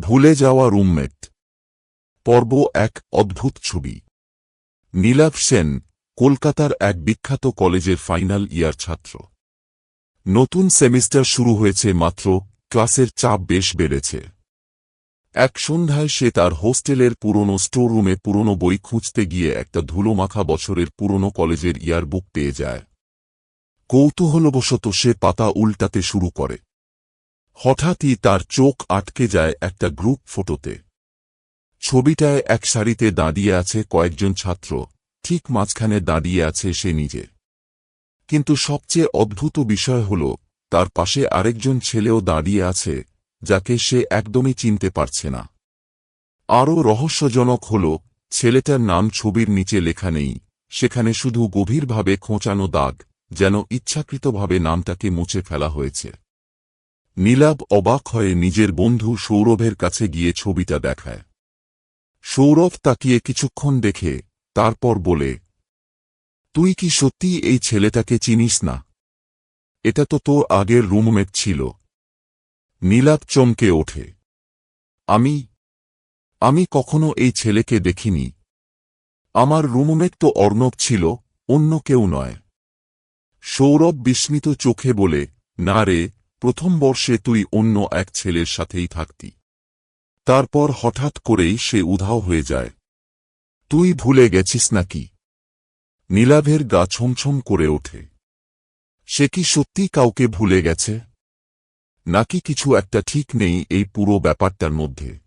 ভুলে যাওয়া রুমমেট। পর্ব এক, অদ্ভুত ছবি। নীলাভ সেন, কলকাতার এক বিখ্যাত কলেজের ফাইনাল ইয়ার ছাত্র। নতুন সেমিস্টার শুরু হয়েছে মাত্র, ক্লাসের চাপ বেশ বেড়েছে। এক সন্ধ্যায় সে তার হোস্টেলের পুরনো স্টোররুমে পুরনো বই খুঁজতে গিয়ে একটা ধুলোমাখা বছরের পুরনো কলেজের ইয়ারবুক পেয়ে যায়। কৌতূহলবশত সে পাতা উল্টাতে শুরু করে। হঠাৎই তার চোখ আটকে যায় একটা গ্রুপ ফটোতে। ছবিটায় এক সারিতে দাঁড়িয়ে আছে কয়েকজন ছাত্র, ঠিক মাঝখানে দাঁড়িয়ে আছে সে নিজে। কিন্তু সবচেয়ে অদ্ভুত বিষয় হল, তার পাশে আরেকজন ছেলেও দাঁড়িয়ে আছে, যাকে সে একদমই চিনতে পারছে না। আরও রহস্যজনক হল, ছেলেটার নাম ছবির নিচে লেখা নেই, সেখানে শুধু গভীরভাবে খোঁচানো দাগ, যেন ইচ্ছাকৃতভাবে নামটাকে মুছে ফেলা হয়েছে। নীলাভ অবাক হয়ে নিজের বন্ধু সৌরভের কাছে গিয়ে ছবিটা দেখায়। সৌরভ তাকিয়ে কিছুক্ষণ দেখে, তারপর বলে, তুই কি সত্যি এই ছেলেটাকে চিনিস না? এটা তো তোর আগের রুমমেট ছিল নীলাভ চমকে ওঠে, আমি আমি কখনো এই ছেলেকে দেখিনি। আমার রুমমেট তো অর্ণব ছিল, অন্য কেউ নয় সৌরভ বিস্মিত চোখে বলে, না রে প্রথম বর্ষে তুই অন্য এক ছেলের সাথেই থাকতি। তারপর হঠাৎ করেই সে উধাও হয়ে যায়। তুই ভুলে গেছিস নাকি? নীলাভের গা ছমছম করে ওঠে। সে কি সত্যি কাউকে ভুলে গেছে? নাকি কিছু একটা ঠিক নেই এই পুরো ব্যাপারটার মধ্যে?